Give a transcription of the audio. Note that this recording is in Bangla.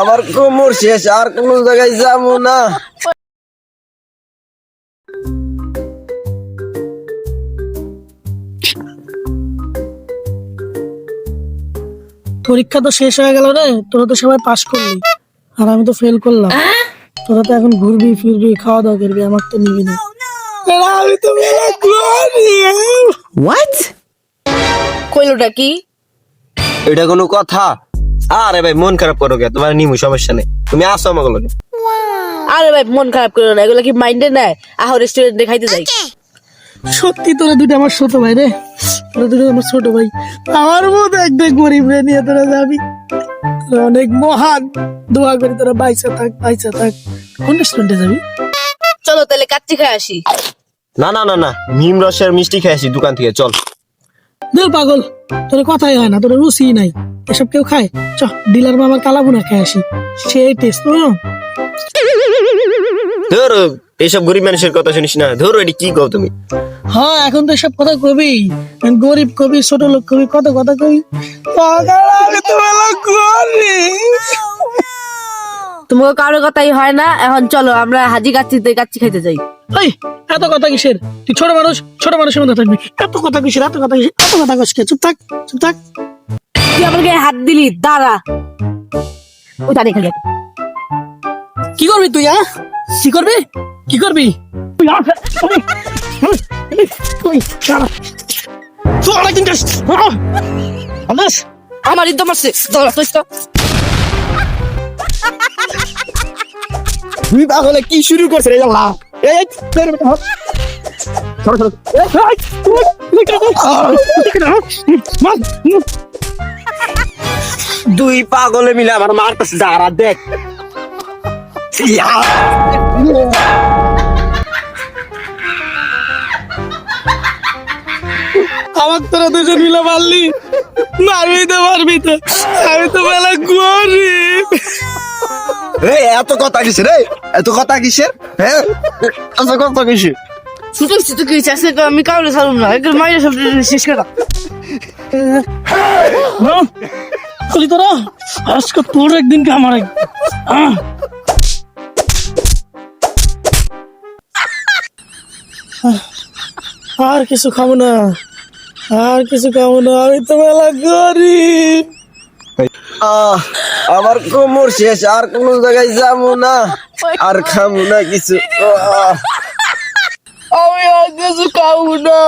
আমার কোমর শেষ আর কোন জায়গায় যাব না। পরীক্ষা তো শেষ হয়ে গেল রে তোরা তো সবাই পাশ করলি আর আমি তো ফেল করলাম। তোরা তো এখন ঘুরবি ফিরবি খাওয়া দাওয়া করবি আমার তো নিবি না। আমি তো মেলা কি? এটা কোনো কথা? আরে ভাই মন খারাপ করো কে তোমার নিমু সমস্যা নেই। তুমি আসো আমাকে লগে। আরে ভাই মন খারাপ করো না এগুলো কি মাইন্ডে নেয়? আহ রেস্টুরেন্টে খাইতে যাই। সত্যি তোরা দুটো আমার ছোট ভাই রে। তোরা দুটো আমার ছোট ভাই। আমার মতো একটা গরিব রে নিয়ে তোরা যাবি। তোরা অনেক মহান। দোয়া করি তোরা বাইসা থাক বাইসা থাক। কোন রেস্টুরেন্টে যাবি? চলো তাহলে কাচ্চি খাই আসি। না না না না নিম রসের মিষ্টি খেয়ে আসি দোকান থেকে চল। দূর পাগল তোর কথাই হয় না তোর রুচি নাই। এসব কেউ খায়? চ ডিলার মামা কালাবুনা খেয়ে আসি। সেই টেস্ট ধর এইসব গরিব মানুষের কথা শুনিস না। ধরো এটি কি কও তুমি? হ্যাঁ এখন তো এসব কথা কবি। গরিব কবি ছোট লোক কবি কত কথা কবি পাগল, আমি তো তোমাকে কারও কথাই হয় না। এখন চলো আমরা হাজি কাচ্চিতে কাচ্চি খাইতে যাই। এই এত কথা কিসের? তুই ছোট মানুষ ছোট মানুষের মধ্যে থাকবি। এত কথা কিসের এত কথা কিসের এত কথা কসকে চুপ থাক চুপ থাক। তুই আমার গায়ে হাত দিলি দাঁড়া। ওই দাঁড়িয়ে খালি কি করবি তুই হ্যাঁ? কি করবি? কি করবি? তুই আমার দাঁড়া তো পাগলে কি শুরু করছে রে জানলা? দুই পাগলে মিলে আমার মারতেছে যারা দেখ। ইয়া। আমার তোরা দুজন মিলে মারলি। মারবি তো মারবি তো। আমি তো মেলা গরিব এই এত কথা কিসের? রে এত কথা কিসের? হ্যাঁ? এত কথা কিসের শুধু শুধু কি চাষে আমি কাউরে ছাড়ুম না। একদম মাইরে সব শেষ করা তোরা আজকে তোর একদিন কে আমার আর কিছু খাব না আর কিছু খাব না আমি তো মেলা গরিব। আহ, আমার কোমর শেষ, আর কোন জায়গায় যাব না, আর খামো না কিছু। আমি আর কিছু খাব না